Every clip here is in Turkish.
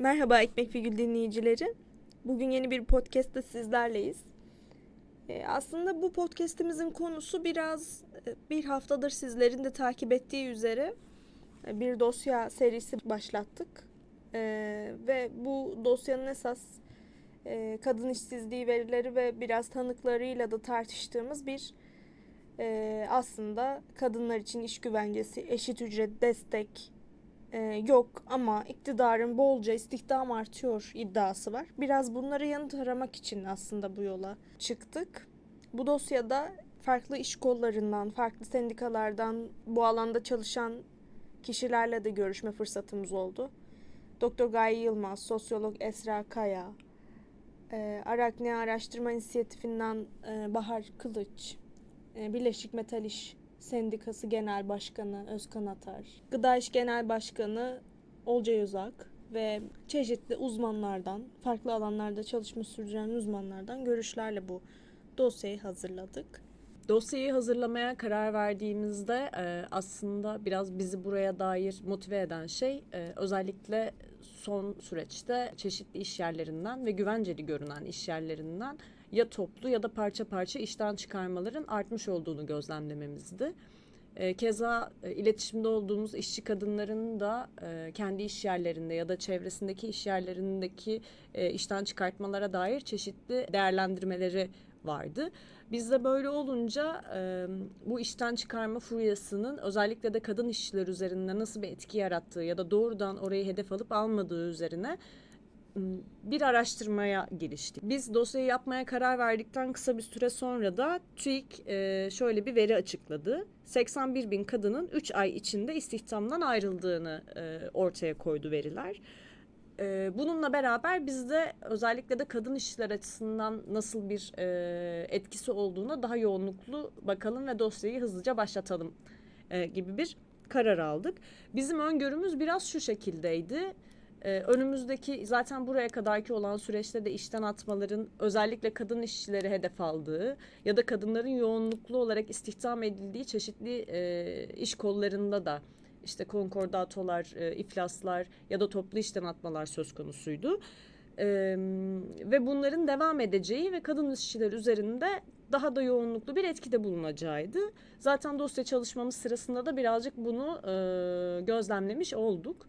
Merhaba Ekmek ve Gül dinleyicileri. Bugün yeni bir podcast'te sizlerleyiz. Ee, aslında bu podcast'imizin konusu biraz e, bir haftadır sizlerin de takip ettiği üzere e, bir dosya serisi başlattık. Ee, ve bu dosyanın esas e, kadın işsizliği verileri ve biraz tanıklarıyla da tartıştığımız bir e, aslında kadınlar için iş güvencesi, eşit ücret, destek, e, yok ama iktidarın bolca istihdam artıyor iddiası var. Biraz bunları yanıt aramak için aslında bu yola çıktık. Bu dosyada farklı iş kollarından, farklı sendikalardan bu alanda çalışan kişilerle de görüşme fırsatımız oldu. Doktor Gaye Yılmaz, sosyolog Esra Kaya, e, Arakne Araştırma İnisiyatifinden e, Bahar Kılıç, e, Birleşik Metal İş Sendikası Genel Başkanı Özkan Atar, Gıda İş Genel Başkanı Olcay Özak ve çeşitli uzmanlardan, farklı alanlarda çalışma sürdüren uzmanlardan görüşlerle bu dosyayı hazırladık. Dosyayı hazırlamaya karar verdiğimizde e, aslında biraz bizi buraya dair motive eden şey e, özellikle son süreçte çeşitli iş yerlerinden ve güvenceli görünen iş yerlerinden ya toplu ya da parça parça işten çıkarmaların artmış olduğunu gözlemlememizdi. E, keza e, iletişimde olduğumuz işçi kadınların da e, kendi iş yerlerinde ya da çevresindeki iş yerlerindeki e, işten çıkartmalara dair çeşitli değerlendirmeleri vardı. Bizde böyle olunca bu işten çıkarma furyasının özellikle de kadın işçiler üzerinde nasıl bir etki yarattığı ya da doğrudan orayı hedef alıp almadığı üzerine bir araştırmaya giriştik. Biz dosyayı yapmaya karar verdikten kısa bir süre sonra da TÜİK e, şöyle bir veri açıkladı. 81 bin kadının 3 ay içinde istihdamdan ayrıldığını e, ortaya koydu veriler. E, bununla beraber bizde özellikle de kadın işçiler açısından nasıl bir etkisi olduğuna daha yoğunluklu bakalım ve dosyayı hızlıca başlatalım gibi bir karar aldık. Bizim öngörümüz biraz şu şekildeydi ee, önümüzdeki zaten buraya kadarki olan süreçte de işten atmaların özellikle kadın işçileri hedef aldığı ya da kadınların yoğunluklu olarak istihdam edildiği çeşitli e, iş kollarında da işte konkordatolar, e, iflaslar ya da toplu işten atmalar söz konusuydu. E, ve bunların devam edeceği ve kadın işçiler üzerinde daha da yoğunluklu bir etkide bulunacağıydı. Zaten dosya çalışmamız sırasında da birazcık bunu e, gözlemlemiş olduk.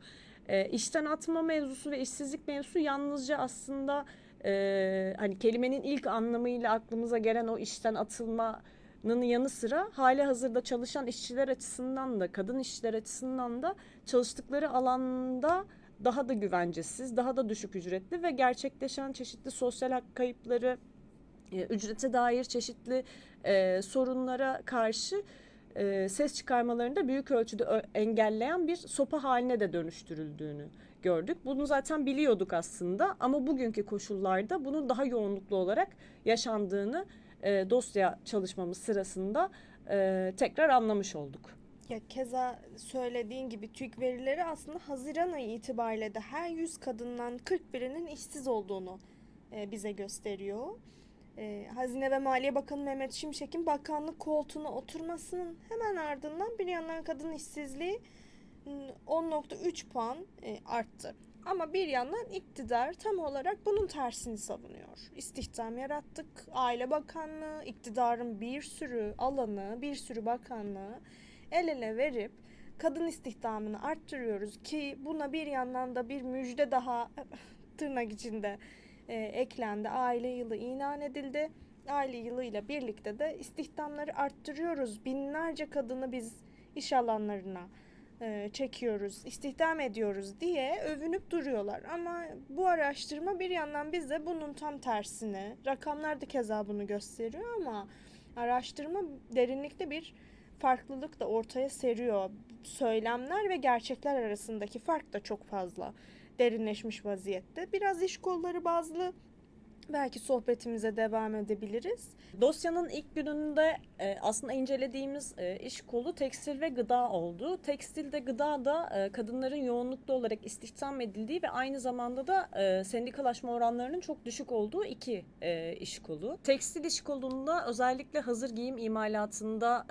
E, işten atma mevzusu ve işsizlik mevzusu yalnızca aslında e, hani kelimenin ilk anlamıyla aklımıza gelen o işten atılmanın yanı sıra hali hazırda çalışan işçiler açısından da kadın işçiler açısından da çalıştıkları alanda daha da güvencesiz, daha da düşük ücretli ve gerçekleşen çeşitli sosyal hak kayıpları, e, ücrete dair çeşitli e, sorunlara karşı e, ses çıkarmalarını da büyük ölçüde engelleyen bir sopa haline de dönüştürüldüğünü gördük. Bunu zaten biliyorduk aslında ama bugünkü koşullarda bunun daha yoğunluklu olarak yaşandığını e, dosya çalışmamız sırasında e, tekrar anlamış olduk. Ya keza söylediğin gibi TÜİK verileri aslında Haziran ayı itibariyle de her 100 kadından 41'inin işsiz olduğunu e, bize gösteriyor e, Hazine ve Maliye Bakanı Mehmet Şimşek'in bakanlık koltuğuna oturmasının hemen ardından bir yandan kadın işsizliği 10.3 puan e, arttı. Ama bir yandan iktidar tam olarak bunun tersini savunuyor. İstihdam yarattık. Aile Bakanlığı, iktidarın bir sürü alanı, bir sürü bakanlığı el ele verip kadın istihdamını arttırıyoruz ki buna bir yandan da bir müjde daha tırnak içinde e, eklendi. Aile yılı ilan edildi. Aile yılıyla birlikte de istihdamları arttırıyoruz. Binlerce kadını biz iş alanlarına e, çekiyoruz, istihdam ediyoruz diye övünüp duruyorlar. Ama bu araştırma bir yandan bize bunun tam tersini, rakamlar da keza bunu gösteriyor ama araştırma derinlikte bir farklılık da ortaya seriyor. Söylemler ve gerçekler arasındaki fark da çok fazla derinleşmiş vaziyette. Biraz iş kolları bazlı belki sohbetimize devam edebiliriz. Dosyanın ilk gününde e, aslında incelediğimiz e, iş kolu tekstil ve gıda oldu. Tekstilde gıda da e, kadınların yoğunluklu olarak istihdam edildiği ve aynı zamanda da sendikalaşma oranlarının çok düşük olduğu iki iş kolu. Tekstil iş kolunda özellikle hazır giyim imalatında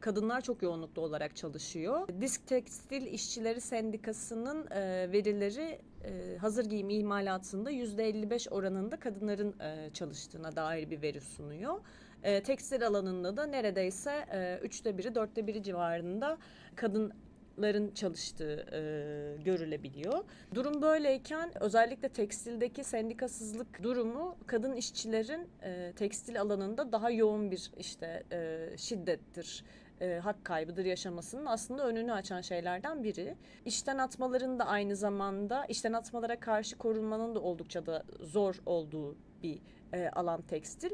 kadınlar çok yoğunluklu olarak çalışıyor. Disk Tekstil İşçileri Sendikası'nın verileri e, hazır giyim imalatında %55 oranında kadınların e, çalıştığına dair bir veri sunuyor. E, tekstil alanında da neredeyse üçte biri, dörtte biri civarında kadınların çalıştığı e, görülebiliyor. Durum böyleyken özellikle tekstildeki sendikasızlık durumu kadın işçilerin e, tekstil alanında daha yoğun bir işte e, şiddettir, e, hak kaybıdır yaşamasının aslında önünü açan şeylerden biri. İşten atmaların da aynı zamanda işten atmalara karşı korunmanın da oldukça da zor olduğu bir e, alan tekstil.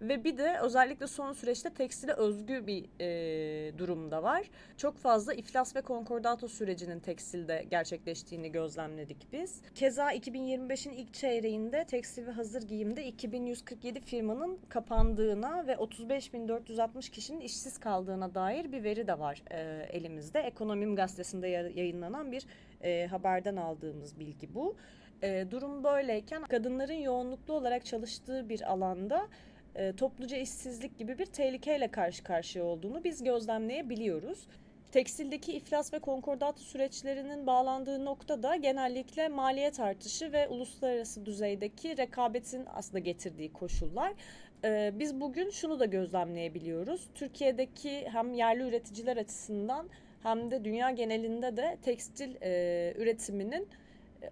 Ve bir de özellikle son süreçte tekstile özgü bir e, durum da var. Çok fazla iflas ve konkordato sürecinin tekstilde gerçekleştiğini gözlemledik biz. Keza 2025'in ilk çeyreğinde tekstil ve hazır giyimde 2147 firmanın kapandığına ve 35.460 kişinin işsiz kaldığına dair bir veri de var e, elimizde. Ekonomim gazetesinde ya- yayınlanan bir e, haberden aldığımız bilgi bu. E, durum böyleyken kadınların yoğunluklu olarak çalıştığı bir alanda e, topluca işsizlik gibi bir tehlikeyle karşı karşıya olduğunu biz gözlemleyebiliyoruz. Tekstildeki iflas ve konkordato süreçlerinin bağlandığı nokta da genellikle maliyet artışı ve uluslararası düzeydeki rekabetin aslında getirdiği koşullar. Ee, biz bugün şunu da gözlemleyebiliyoruz. Türkiye'deki hem yerli üreticiler açısından hem de dünya genelinde de tekstil e, üretiminin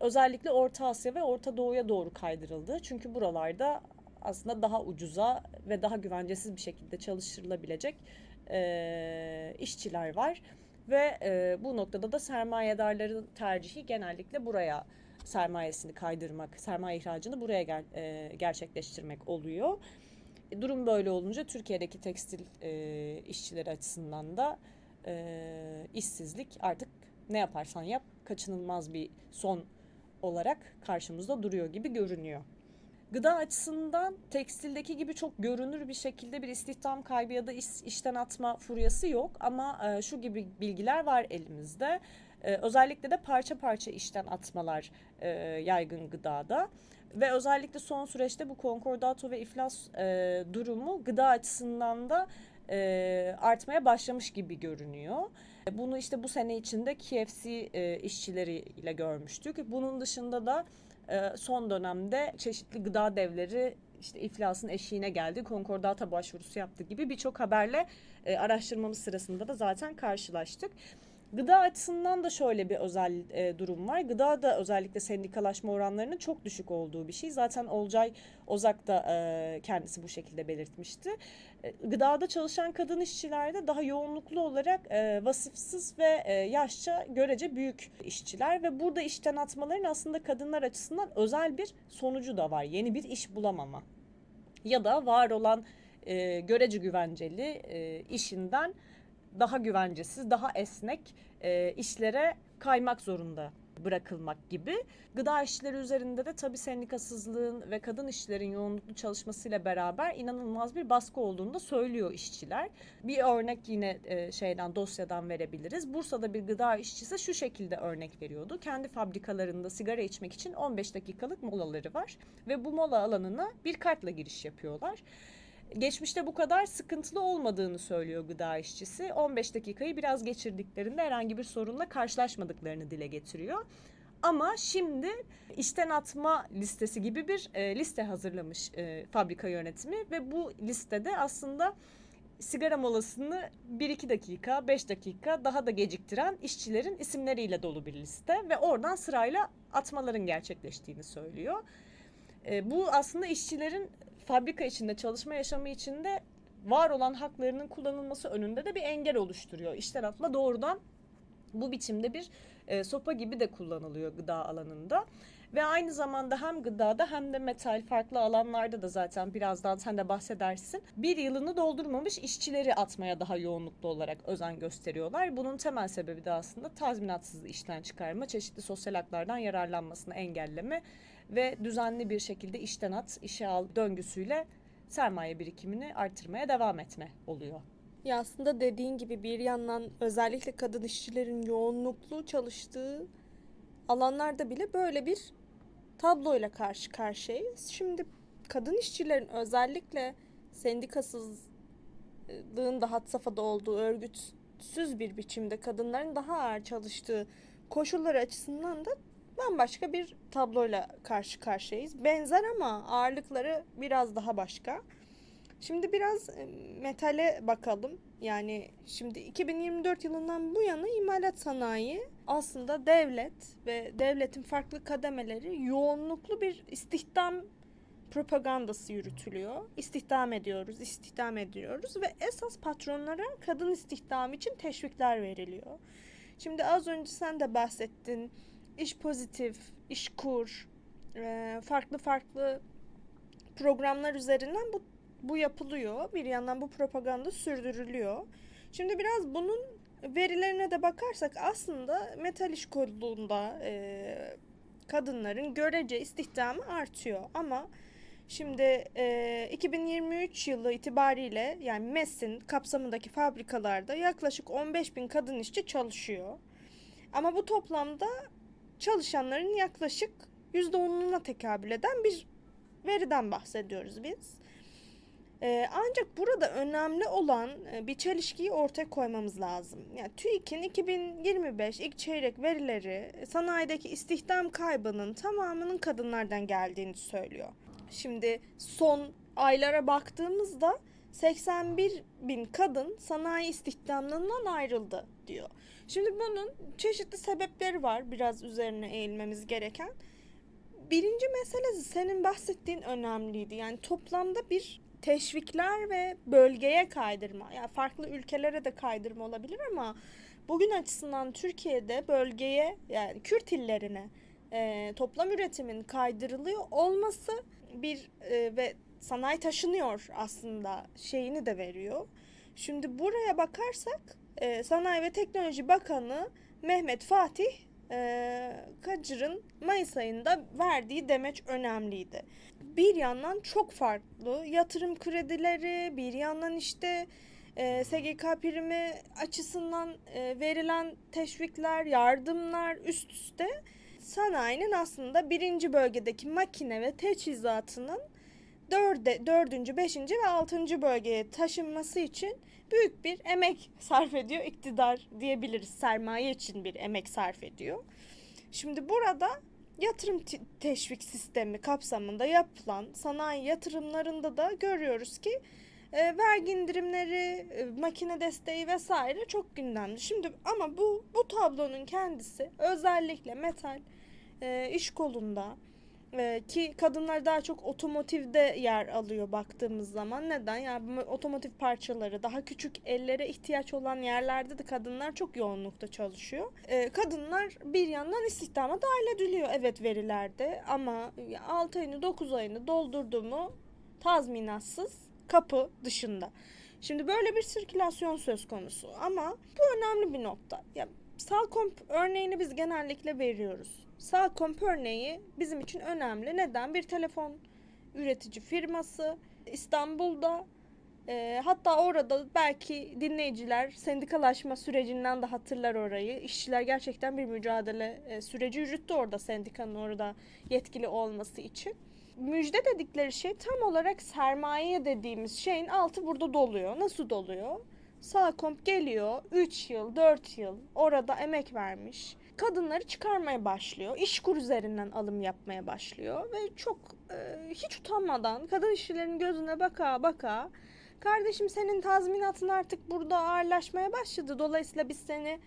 özellikle Orta Asya ve Orta Doğu'ya doğru kaydırıldı. Çünkü buralarda aslında daha ucuza ve daha güvencesiz bir şekilde çalıştırılabilecek e, işçiler var. Ve e, bu noktada da sermayedarların tercihi genellikle buraya sermayesini kaydırmak, sermaye ihracını buraya ger- e, gerçekleştirmek oluyor. E, Durum böyle olunca Türkiye'deki tekstil e, işçileri açısından da e, işsizlik artık ne yaparsan yap kaçınılmaz bir son olarak karşımızda duruyor gibi görünüyor. Gıda açısından tekstildeki gibi çok görünür bir şekilde bir istihdam kaybı ya da iş, işten atma furyası yok ama e, şu gibi bilgiler var elimizde. E, özellikle de parça parça işten atmalar e, yaygın gıdada ve özellikle son süreçte bu konkordato ve iflas e, durumu gıda açısından da e, artmaya başlamış gibi görünüyor. Bunu işte bu sene içinde KFC e, işçileriyle görmüştük. Bunun dışında da e, son dönemde çeşitli gıda devleri işte iflasın eşiğine geldi, konkordata başvurusu yaptı gibi birçok haberle e, araştırmamız sırasında da zaten karşılaştık. Gıda açısından da şöyle bir özel e, durum var. Gıda da özellikle sendikalaşma oranlarının çok düşük olduğu bir şey. Zaten Olcay Ozak da e, kendisi bu şekilde belirtmişti. E, gıdada çalışan kadın işçilerde daha yoğunluklu olarak e, vasıfsız ve e, yaşça görece büyük işçiler ve burada işten atmaların aslında kadınlar açısından özel bir sonucu da var. Yeni bir iş bulamama ya da var olan e, görece güvenceli e, işinden daha güvencesiz, daha esnek e, işlere kaymak zorunda bırakılmak gibi. Gıda işçileri üzerinde de tabii sendikasızlığın ve kadın işçilerin yoğunluklu çalışmasıyla beraber inanılmaz bir baskı olduğunu da söylüyor işçiler. Bir örnek yine e, şeyden dosyadan verebiliriz. Bursa'da bir gıda işçisi şu şekilde örnek veriyordu. Kendi fabrikalarında sigara içmek için 15 dakikalık molaları var ve bu mola alanına bir kartla giriş yapıyorlar. Geçmişte bu kadar sıkıntılı olmadığını söylüyor gıda işçisi. 15 dakikayı biraz geçirdiklerinde herhangi bir sorunla karşılaşmadıklarını dile getiriyor. Ama şimdi işten atma listesi gibi bir e, liste hazırlamış e, fabrika yönetimi ve bu listede aslında sigara molasını 1-2 dakika, 5 dakika daha da geciktiren işçilerin isimleriyle dolu bir liste ve oradan sırayla atmaların gerçekleştiğini söylüyor. E, bu aslında işçilerin fabrika içinde çalışma yaşamı içinde var olan haklarının kullanılması önünde de bir engel oluşturuyor. İşten atma doğrudan bu biçimde bir e, sopa gibi de kullanılıyor gıda alanında. Ve aynı zamanda hem gıdada hem de metal farklı alanlarda da zaten birazdan sen de bahsedersin. Bir yılını doldurmamış işçileri atmaya daha yoğunluklu olarak özen gösteriyorlar. Bunun temel sebebi de aslında tazminatsız işten çıkarma, çeşitli sosyal haklardan yararlanmasını engelleme ve düzenli bir şekilde işten at, işe al döngüsüyle sermaye birikimini artırmaya devam etme oluyor. Ya aslında dediğin gibi bir yandan özellikle kadın işçilerin yoğunluklu çalıştığı alanlarda bile böyle bir tabloyla karşı karşıyayız. Şimdi kadın işçilerin özellikle sendikasızlığın da had safhada olduğu örgütsüz bir biçimde kadınların daha ağır çalıştığı koşulları açısından da bambaşka bir tabloyla karşı karşıyayız. Benzer ama ağırlıkları biraz daha başka. Şimdi biraz e, metale bakalım. Yani şimdi 2024 yılından bu yana imalat sanayi aslında devlet ve devletin farklı kademeleri yoğunluklu bir istihdam propagandası yürütülüyor. İstihdam ediyoruz, istihdam ediyoruz ve esas patronlara kadın istihdam için teşvikler veriliyor. Şimdi az önce sen de bahsettin. İş pozitif, iş kur, e, farklı farklı programlar üzerinden bu bu yapılıyor. Bir yandan bu propaganda sürdürülüyor. Şimdi biraz bunun verilerine de bakarsak aslında metal iş kolunda e, kadınların görece istihdamı artıyor. Ama şimdi e, 2023 yılı itibariyle yani MES'in kapsamındaki fabrikalarda yaklaşık 15 bin kadın işçi çalışıyor. Ama bu toplamda çalışanların yaklaşık %10'una tekabül eden bir veriden bahsediyoruz biz. Ee, ancak burada önemli olan e, bir çelişkiyi ortaya koymamız lazım. Yani TÜİK'in 2025 ilk çeyrek verileri e, sanayideki istihdam kaybının tamamının kadınlardan geldiğini söylüyor. Şimdi son aylara baktığımızda 81 bin kadın sanayi istihdamından ayrıldı diyor. Şimdi bunun çeşitli sebepleri var biraz üzerine eğilmemiz gereken. Birinci mesele senin bahsettiğin önemliydi. Yani toplamda bir teşvikler ve bölgeye kaydırma. Yani farklı ülkelere de kaydırma olabilir ama bugün açısından Türkiye'de bölgeye yani Kürt illerine e, toplam üretimin kaydırılıyor olması bir e, ve sanayi taşınıyor aslında şeyini de veriyor. Şimdi buraya bakarsak e, Sanayi ve Teknoloji Bakanı Mehmet Fatih e, Kacır'ın Mayıs ayında verdiği demeç önemliydi. Bir yandan çok farklı yatırım kredileri, bir yandan işte e, SGK primi açısından e, verilen teşvikler, yardımlar üst üste sanayinin aslında birinci bölgedeki makine ve teçhizatının dörde, dördüncü, beşinci ve altıncı bölgeye taşınması için büyük bir emek sarf ediyor iktidar diyebiliriz. Sermaye için bir emek sarf ediyor. Şimdi burada yatırım te- teşvik sistemi kapsamında yapılan sanayi yatırımlarında da görüyoruz ki e, vergi indirimleri, e, makine desteği vesaire çok gündemde. Şimdi ama bu bu tablonun kendisi özellikle metal e, iş kolunda ee, ki kadınlar daha çok otomotivde yer alıyor baktığımız zaman. Neden? Yani otomotiv parçaları daha küçük ellere ihtiyaç olan yerlerde de kadınlar çok yoğunlukta çalışıyor. Ee, kadınlar bir yandan istihdama dahil ediliyor evet verilerde ama 6 ayını 9 ayını doldurdu mu tazminatsız kapı dışında. Şimdi böyle bir sirkülasyon söz konusu ama bu önemli bir nokta. Ya Salkomp örneğini biz genellikle veriyoruz. Salkomp örneği bizim için önemli. Neden? Bir telefon üretici firması İstanbul'da e, hatta orada belki dinleyiciler sendikalaşma sürecinden de hatırlar orayı. İşçiler gerçekten bir mücadele e, süreci yürüttü orada sendikanın orada yetkili olması için. Müjde dedikleri şey tam olarak sermaye dediğimiz şeyin altı burada doluyor. Nasıl doluyor? Salkomp geliyor 3 yıl 4 yıl orada emek vermiş kadınları çıkarmaya başlıyor. İşkur üzerinden alım yapmaya başlıyor ve çok e, hiç utanmadan kadın işçilerin gözüne baka baka kardeşim senin tazminatın artık burada ağırlaşmaya başladı. Dolayısıyla biz seni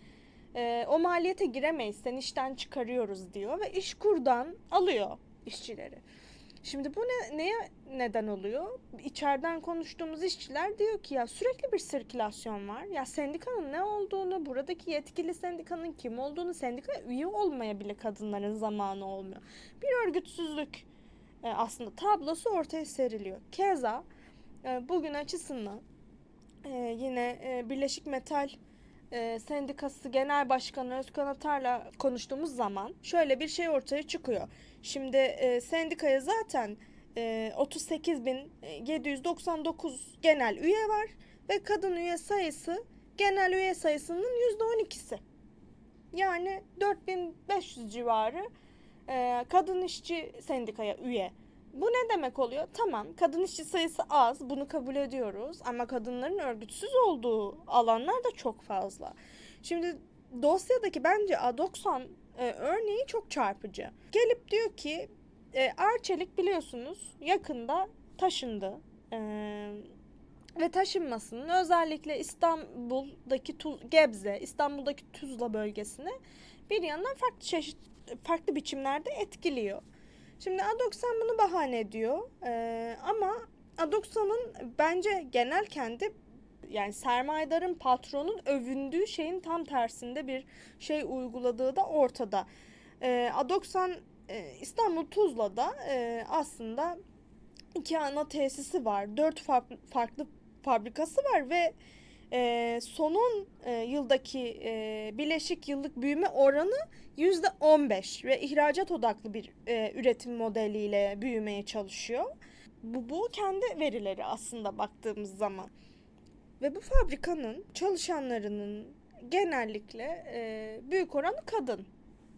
e, o maliyete giremeyiz. Seni işten çıkarıyoruz diyor ve işkurdan alıyor işçileri. Şimdi bu ne, neye neden oluyor? İçeriden konuştuğumuz işçiler diyor ki ya sürekli bir sirkülasyon var. Ya sendikanın ne olduğunu, buradaki yetkili sendikanın kim olduğunu, sendikaya üye olmaya bile kadınların zamanı olmuyor. Bir örgütsüzlük e, aslında tablosu ortaya seriliyor. Keza e, bugün açısından e, yine Birleşik Metal e, Sendikası Genel Başkanı Özkan Atar'la konuştuğumuz zaman şöyle bir şey ortaya çıkıyor. Şimdi e, sendikaya zaten e, 38.799 genel üye var ve kadın üye sayısı genel üye sayısının %12'si. Yani 4500 civarı e, kadın işçi sendikaya üye. Bu ne demek oluyor? Tamam kadın işçi sayısı az bunu kabul ediyoruz ama kadınların örgütsüz olduğu alanlar da çok fazla. Şimdi dosyadaki bence A90 e, örneği çok çarpıcı. Gelip diyor ki e, Arçelik biliyorsunuz yakında taşındı. E, ve taşınmasının özellikle İstanbul'daki Tuz, Gebze, İstanbul'daki Tuzla bölgesine bir yandan farklı çeşit farklı biçimlerde etkiliyor. Şimdi A90 bunu bahane ediyor. Ee, ama A90'ın bence genel kendi yani sermayedarın patronun övündüğü şeyin tam tersinde bir şey uyguladığı da ortada. Ee, A90 e, İstanbul Tuzla'da e, aslında iki ana tesisi var. Dört farklı fabrikası var ve e, sonun e, yıldaki e, bileşik yıllık büyüme oranı yüzde 15 ve ihracat odaklı bir e, üretim modeliyle büyümeye çalışıyor. Bu, bu kendi verileri aslında baktığımız zaman. Ve bu fabrikanın çalışanlarının genellikle e, büyük oranı kadın.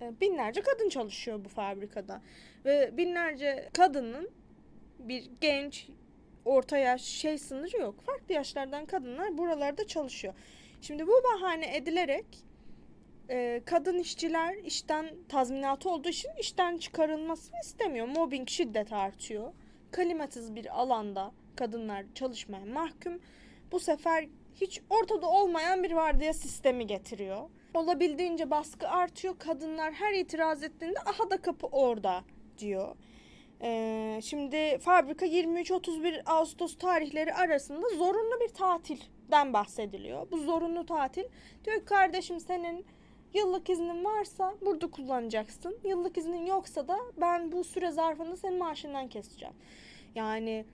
E, binlerce kadın çalışıyor bu fabrikada. Ve binlerce kadının bir genç, orta yaş şey sınırı yok. Farklı yaşlardan kadınlar buralarda çalışıyor. Şimdi bu bahane edilerek e, kadın işçiler işten tazminatı olduğu için işten çıkarılmasını istemiyor. Mobbing şiddet artıyor. Klimatiz bir alanda kadınlar çalışmaya mahkum. Bu sefer hiç ortada olmayan bir vardiya sistemi getiriyor. Olabildiğince baskı artıyor. Kadınlar her itiraz ettiğinde aha da kapı orada diyor. Ee, şimdi fabrika 23-31 Ağustos tarihleri arasında zorunlu bir tatilden bahsediliyor. Bu zorunlu tatil diyor ki kardeşim senin yıllık iznin varsa burada kullanacaksın. Yıllık iznin yoksa da ben bu süre zarfında senin maaşından keseceğim. Yani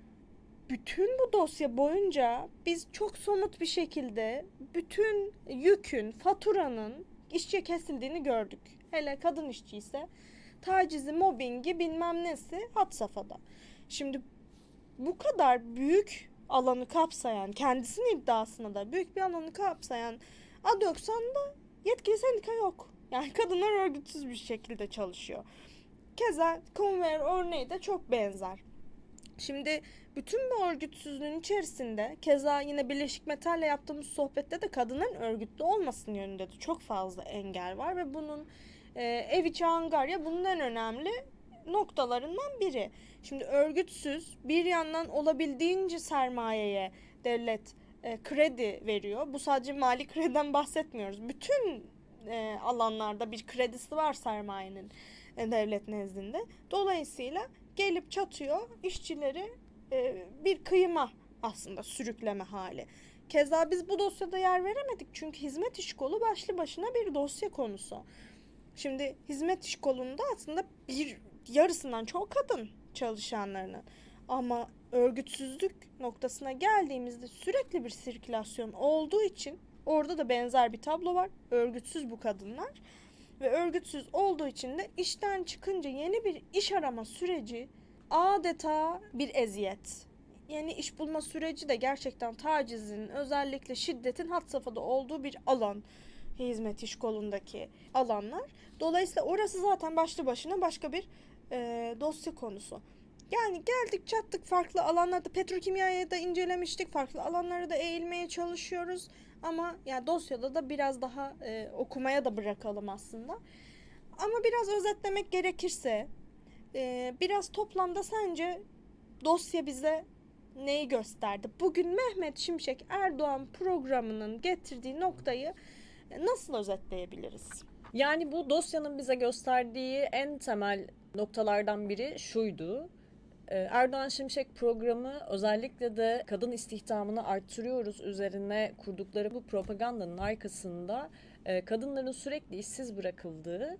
bütün bu dosya boyunca biz çok somut bir şekilde bütün yükün, faturanın işçiye kesildiğini gördük. Hele kadın işçi ise tacizi, mobbingi bilmem nesi had safhada. Şimdi bu kadar büyük alanı kapsayan, kendisinin iddiasına da büyük bir alanı kapsayan A90'da yetkili sendika yok. Yani kadınlar örgütsüz bir şekilde çalışıyor. Keza Conver örneği de çok benzer. Şimdi bütün bu örgütsüzlüğün içerisinde keza yine Birleşik Metal'le yaptığımız sohbette de kadının örgütlü olmasının yönünde de çok fazla engel var ve bunun e, ev içi angarya bunun önemli noktalarından biri. Şimdi örgütsüz bir yandan olabildiğince sermayeye devlet e, kredi veriyor. Bu sadece mali krediden bahsetmiyoruz. Bütün e, alanlarda bir kredisi var sermayenin e, devlet nezdinde. Dolayısıyla gelip çatıyor işçileri e, bir kıyıma aslında sürükleme hali. Keza biz bu dosyada yer veremedik çünkü hizmet iş kolu başlı başına bir dosya konusu. Şimdi hizmet iş kolunda aslında bir yarısından çok kadın çalışanlarının. Ama örgütsüzlük noktasına geldiğimizde sürekli bir sirkülasyon olduğu için orada da benzer bir tablo var. Örgütsüz bu kadınlar ve örgütsüz olduğu için de işten çıkınca yeni bir iş arama süreci adeta bir eziyet. Yeni iş bulma süreci de gerçekten tacizin, özellikle şiddetin had safhada olduğu bir alan. Hizmet iş kolundaki alanlar. Dolayısıyla orası zaten başlı başına başka bir e, dosya konusu. Yani geldik çattık farklı alanlarda petrokimyayı da incelemiştik. Farklı alanlara da eğilmeye çalışıyoruz. Ama yani dosyada da biraz daha e, okumaya da bırakalım aslında. Ama biraz özetlemek gerekirse e, biraz toplamda sence dosya bize neyi gösterdi? Bugün Mehmet Şimşek Erdoğan programının getirdiği noktayı nasıl özetleyebiliriz? Yani bu dosyanın bize gösterdiği en temel noktalardan biri şuydu. Ee, Erdoğan Şimşek programı özellikle de kadın istihdamını arttırıyoruz üzerine kurdukları bu propagandanın arkasında e, kadınların sürekli işsiz bırakıldığı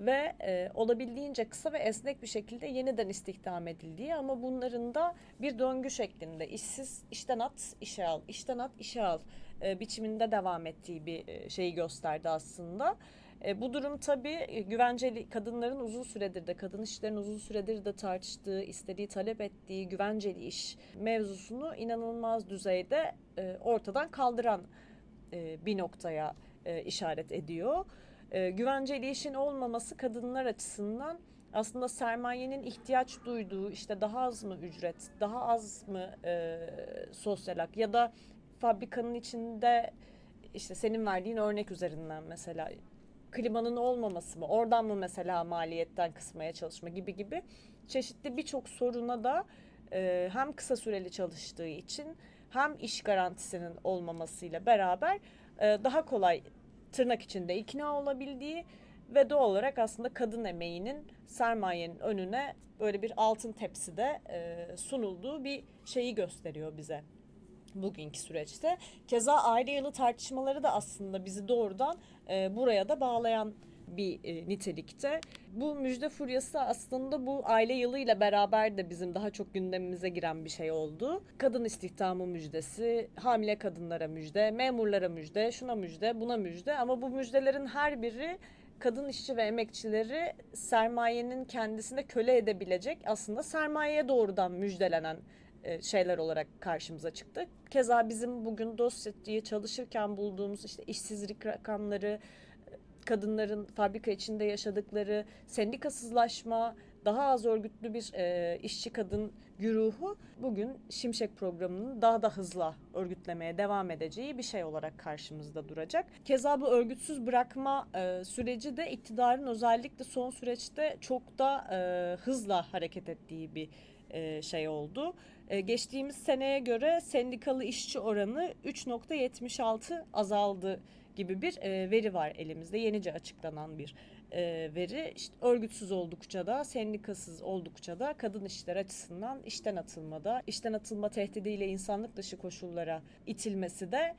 ve e, olabildiğince kısa ve esnek bir şekilde yeniden istihdam edildiği ama bunların da bir döngü şeklinde işsiz işten at işe al, işten at işe al e, biçiminde devam ettiği bir e, şeyi gösterdi aslında. E, bu durum tabii güvenceli kadınların uzun süredir de kadın işlerin uzun süredir de tartıştığı, istediği, talep ettiği güvenceli iş mevzusunu inanılmaz düzeyde ortadan kaldıran bir noktaya işaret ediyor. Güvenceli işin olmaması kadınlar açısından aslında sermayenin ihtiyaç duyduğu işte daha az mı ücret, daha az mı e, sosyal hak ya da fabrikanın içinde işte senin verdiğin örnek üzerinden mesela klimanın olmaması mı, oradan mı mesela maliyetten kısmaya çalışma gibi gibi çeşitli birçok soruna da e, hem kısa süreli çalıştığı için hem iş garantisinin olmamasıyla beraber e, daha kolay tırnak içinde ikna olabildiği ve doğal olarak aslında kadın emeğinin sermayenin önüne böyle bir altın tepside e, sunulduğu bir şeyi gösteriyor bize bugünkü süreçte. Keza aile yılı tartışmaları da aslında bizi doğrudan e, buraya da bağlayan bir e, nitelikte. Bu müjde furyası aslında bu aile yılıyla beraber de bizim daha çok gündemimize giren bir şey oldu. Kadın istihdamı müjdesi, hamile kadınlara müjde, memurlara müjde, şuna müjde, buna müjde ama bu müjdelerin her biri kadın işçi ve emekçileri sermayenin kendisine köle edebilecek aslında sermayeye doğrudan müjdelenen şeyler olarak karşımıza çıktı. Keza bizim bugün dosyayı çalışırken bulduğumuz işte işsizlik rakamları, kadınların fabrika içinde yaşadıkları sendikasızlaşma, daha az örgütlü bir e, işçi kadın güruhu bugün Şimşek programının daha da hızla örgütlemeye devam edeceği bir şey olarak karşımızda duracak. Keza bu örgütsüz bırakma e, süreci de iktidarın özellikle son süreçte çok da e, hızla hareket ettiği bir e, şey oldu. E, geçtiğimiz seneye göre sendikalı işçi oranı 3.76 azaldı gibi bir e, veri var elimizde. Yenice açıklanan bir e, veri. İşte örgütsüz oldukça da, sendikasız oldukça da kadın işler açısından işten atılmada, işten atılma tehdidiyle insanlık dışı koşullara itilmesi de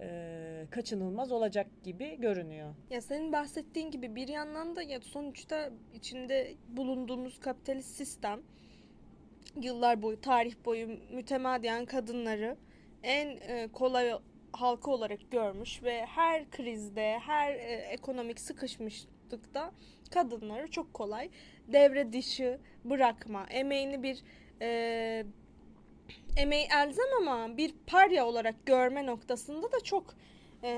e, kaçınılmaz olacak gibi görünüyor. Ya senin bahsettiğin gibi bir yandan da ya sonuçta içinde bulunduğumuz kapitalist sistem yıllar boyu, tarih boyu mütemadiyen kadınları en e, kolay halka olarak görmüş ve her krizde, her e, ekonomik sıkışmışlıkta kadınları çok kolay devre dışı bırakma, emeğini bir e, emeği elzem ama bir parya olarak görme noktasında da çok e,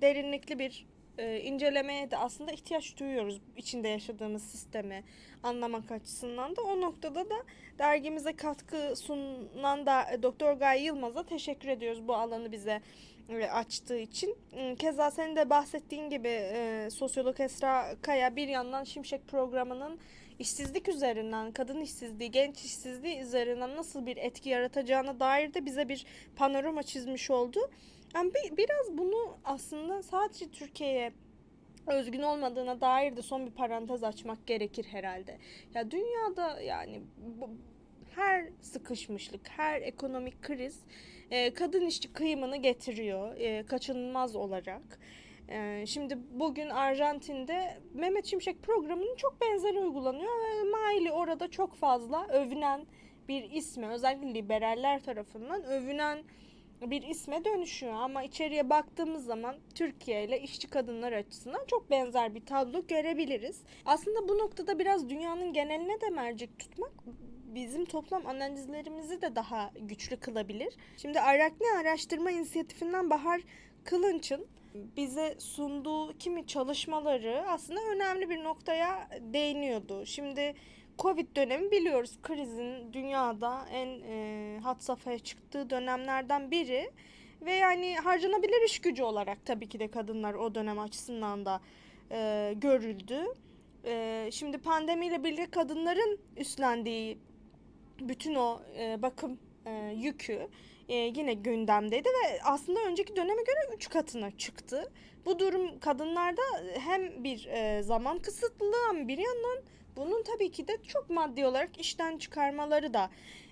derinlikli bir e, incelemeye de aslında ihtiyaç duyuyoruz içinde yaşadığımız sistemi anlamak açısından da o noktada da dergimize katkı sunan da e, Doktor Gaye Yılmaz'a teşekkür ediyoruz bu alanı bize e, açtığı için. E, Keza senin de bahsettiğin gibi e, sosyolog Esra Kaya bir yandan Şimşek programının işsizlik üzerinden, kadın işsizliği, genç işsizliği üzerinden nasıl bir etki yaratacağına dair de bize bir panorama çizmiş oldu. Yani bir, biraz bunu aslında sadece Türkiye'ye özgün olmadığına dair de son bir parantez açmak gerekir herhalde. Ya dünyada yani bu, her sıkışmışlık, her ekonomik kriz e, kadın işçi kıyımını getiriyor e, kaçınılmaz olarak. E, şimdi bugün Arjantin'de Mehmet Şimşek programının çok benzeri uygulanıyor ve Miley orada çok fazla övünen bir isme özellikle liberaller tarafından övünen bir isme dönüşüyor ama içeriye baktığımız zaman Türkiye ile işçi kadınlar açısından çok benzer bir tablo görebiliriz. Aslında bu noktada biraz dünyanın geneline de mercek tutmak bizim toplam analizlerimizi de daha güçlü kılabilir. Şimdi Arakne Araştırma İnisiyatifinden Bahar Kılınç'ın bize sunduğu kimi çalışmaları aslında önemli bir noktaya değiniyordu. Şimdi Covid dönemi biliyoruz krizin dünyada en e, had safhaya çıktığı dönemlerden biri ve yani harcanabilir iş gücü olarak tabii ki de kadınlar o dönem açısından da e, görüldü. E, şimdi pandemiyle birlikte kadınların üstlendiği bütün o e, bakım e, yükü e, yine gündemdeydi ve aslında önceki döneme göre 3 katına çıktı. Bu durum kadınlarda hem bir e, zaman kısıtlılığı ama bir yandan bunun tabii ki de çok maddi olarak işten çıkarmaları da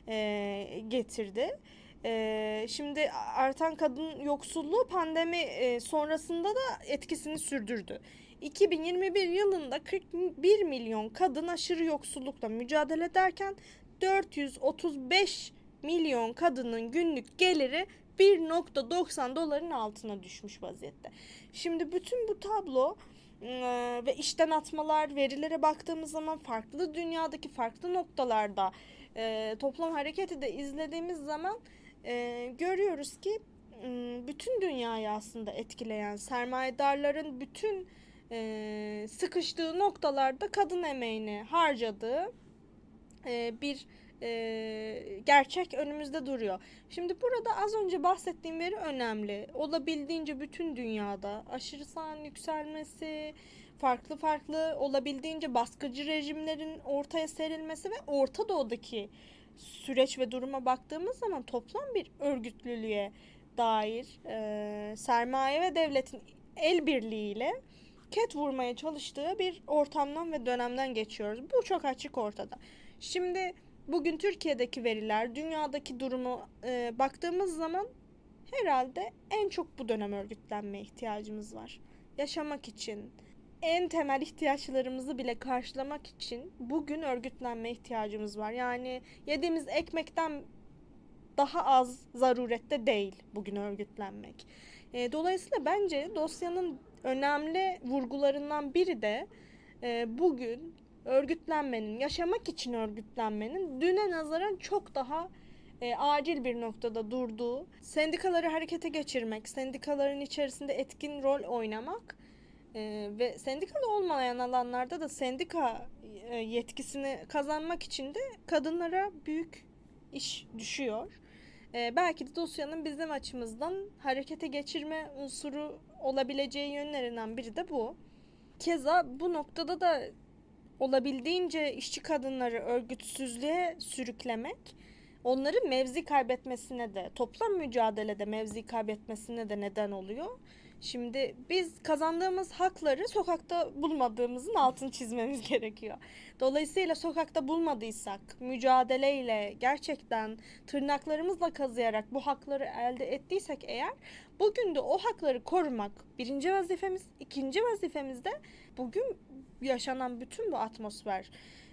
e, getirdi. E, şimdi artan kadın yoksulluğu pandemi e, sonrasında da etkisini sürdürdü. 2021 yılında 41 milyon kadın aşırı yoksullukla mücadele ederken 435 milyon kadının günlük geliri 1.90 doların altına düşmüş vaziyette. Şimdi bütün bu tablo ve işten atmalar verilere baktığımız zaman farklı dünyadaki farklı noktalarda e, toplam hareketi de izlediğimiz zaman e, görüyoruz ki bütün dünyayı aslında etkileyen sermayedarların bütün e, sıkıştığı noktalarda kadın emeğini harcadığı bir gerçek önümüzde duruyor. Şimdi burada az önce bahsettiğim veri önemli. Olabildiğince bütün dünyada aşırı sağın yükselmesi, farklı farklı olabildiğince baskıcı rejimlerin ortaya serilmesi ve Orta Doğu'daki süreç ve duruma baktığımız zaman toplam bir örgütlülüğe dair e, sermaye ve devletin el birliğiyle ket vurmaya çalıştığı bir ortamdan ve dönemden geçiyoruz. Bu çok açık ortada. Şimdi bugün Türkiye'deki veriler, dünyadaki durumu e, baktığımız zaman herhalde en çok bu dönem örgütlenmeye ihtiyacımız var. Yaşamak için, en temel ihtiyaçlarımızı bile karşılamak için bugün örgütlenme ihtiyacımız var. Yani yediğimiz ekmekten daha az zarurette değil bugün örgütlenmek. E, dolayısıyla bence dosyanın önemli vurgularından biri de e, bugün örgütlenmenin, yaşamak için örgütlenmenin düne nazaran çok daha e, acil bir noktada durduğu, sendikaları harekete geçirmek, sendikaların içerisinde etkin rol oynamak e, ve sendikalı olmayan alanlarda da sendika e, yetkisini kazanmak için de kadınlara büyük iş düşüyor. E, belki de dosyanın bizim açımızdan harekete geçirme unsuru olabileceği yönlerinden biri de bu. Keza bu noktada da olabildiğince işçi kadınları örgütsüzlüğe sürüklemek onların mevzi kaybetmesine de toplam mücadelede mevzi kaybetmesine de neden oluyor. Şimdi biz kazandığımız hakları sokakta bulmadığımızın altını çizmemiz gerekiyor. Dolayısıyla sokakta bulmadıysak, mücadeleyle gerçekten tırnaklarımızla kazıyarak bu hakları elde ettiysek eğer, bugün de o hakları korumak birinci vazifemiz, ikinci vazifemiz de bugün yaşanan bütün bu atmosfer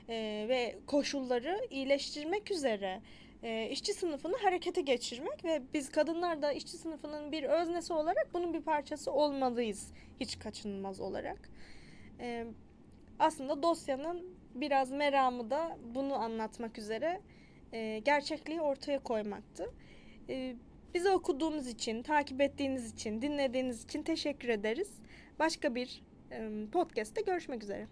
e, ve koşulları iyileştirmek üzere e, işçi sınıfını harekete geçirmek ve biz kadınlar da işçi sınıfının bir öznesi olarak bunun bir parçası olmalıyız hiç kaçınılmaz olarak. E, aslında dosyanın biraz meramı da bunu anlatmak üzere e, gerçekliği ortaya koymaktı. E, bizi okuduğunuz için, takip ettiğiniz için, dinlediğiniz için teşekkür ederiz. Başka bir podcast'te görüşmek üzere.